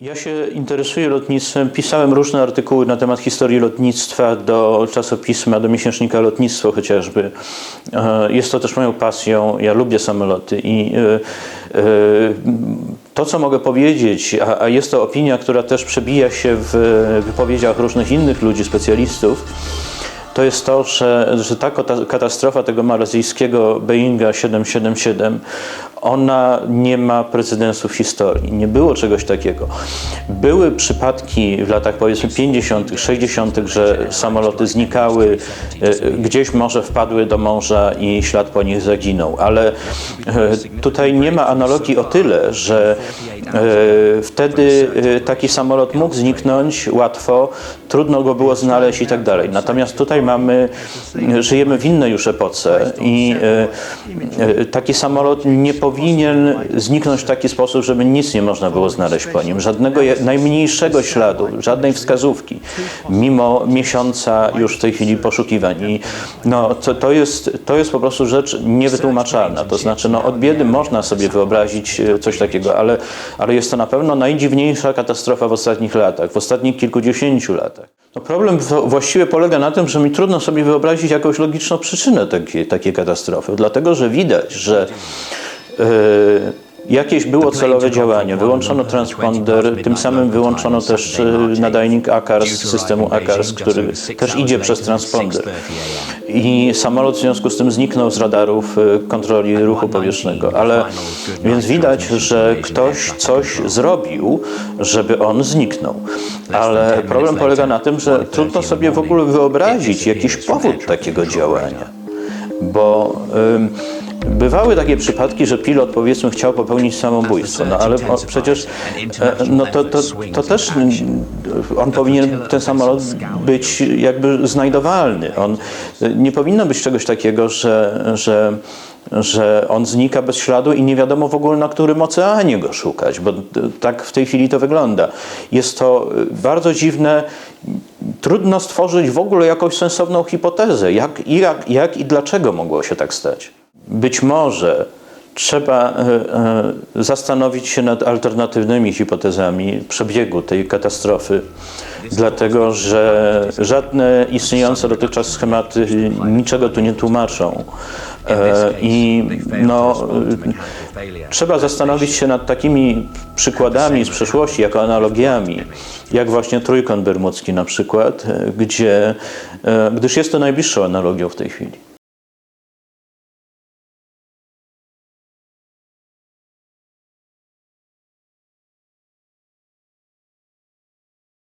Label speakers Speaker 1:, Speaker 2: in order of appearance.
Speaker 1: Ja się interesuję lotnictwem. Pisałem różne artykuły na temat historii lotnictwa do czasopisma, do miesięcznika Lotnictwo chociażby. E, Jest to też moją pasją. Ja lubię samoloty i e, e, to, co mogę powiedzieć, a, jest to opinia, która też przebija się w wypowiedziach różnych innych ludzi, specjalistów, to jest to, że, że ta katastrofa tego malezyjskiego Boeinga 777, ona nie ma precedensu w historii. Nie było czegoś takiego. Były przypadki w latach powiedzmy 50., 60., że samoloty znikały, e, gdzieś może wpadły do morza i ślad po nich zaginął, ale e, tutaj nie ma analogii o tyle, że e, wtedy taki samolot mógł zniknąć łatwo, trudno go było znaleźć i tak dalej. Natomiast tutaj mamy, żyjemy w innej już epoce i taki samolot nie powinien zniknąć w taki sposób, żeby nic nie można było znaleźć po nim, żadnego najmniejszego śladu, żadnej wskazówki, mimo miesiąca już w tej chwili poszukiwań. I no, to, to, jest, to jest po prostu rzecz niewytłumaczalna. To znaczy, no, od biedy można sobie wyobrazić e, coś takiego, ale, ale jest to na pewno najdziwniejsza katastrofa w ostatnich latach, w ostatnich kilkudziesięciu latach. No, problem właściwie polega na tym, że mi trudno sobie wyobrazić jakąś logiczną przyczynę takiej, takiej katastrofy, dlatego że widać, że Jakieś było celowe działanie, wyłączono transponder, tym samym wyłączono też e, nadajnik ACARS z systemu ACARS, który też idzie przez transponder. I samolot w związku z tym zniknął z radarów e, kontroli ruchu powietrznego. Ale więc widać, że ktoś coś zrobił, żeby on zniknął. Ale problem polega na tym, że trudno sobie w ogóle wyobrazić jakiś powód takiego działania. Bo ym, bywały takie przypadki, że pilot powiedzmy chciał popełnić samobójstwo, no ale o, przecież e, no to, to, to też mm, on powinien, ten samolot być jakby znajdowalny. On, nie powinno być czegoś takiego, że, że że on znika bez śladu i nie wiadomo w ogóle na którym oceanie go szukać, bo tak w tej chwili to wygląda. Jest to bardzo dziwne, trudno stworzyć w ogóle jakąś sensowną hipotezę, jak, i jak, jak i dlaczego mogło się tak stać. Być może trzeba e, e, zastanowić się nad alternatywnymi hipotezami przebiegu tej katastrofy, dlatego że żadne istniejące dotychczas schematy niczego tu nie tłumaczą. E, I no, trzeba zastanowić się nad takimi przykładami z przeszłości, jako analogiami, jak właśnie Trójkąt Bermudzki na przykład, gdzie, gdyż jest to najbliższą analogią w tej chwili.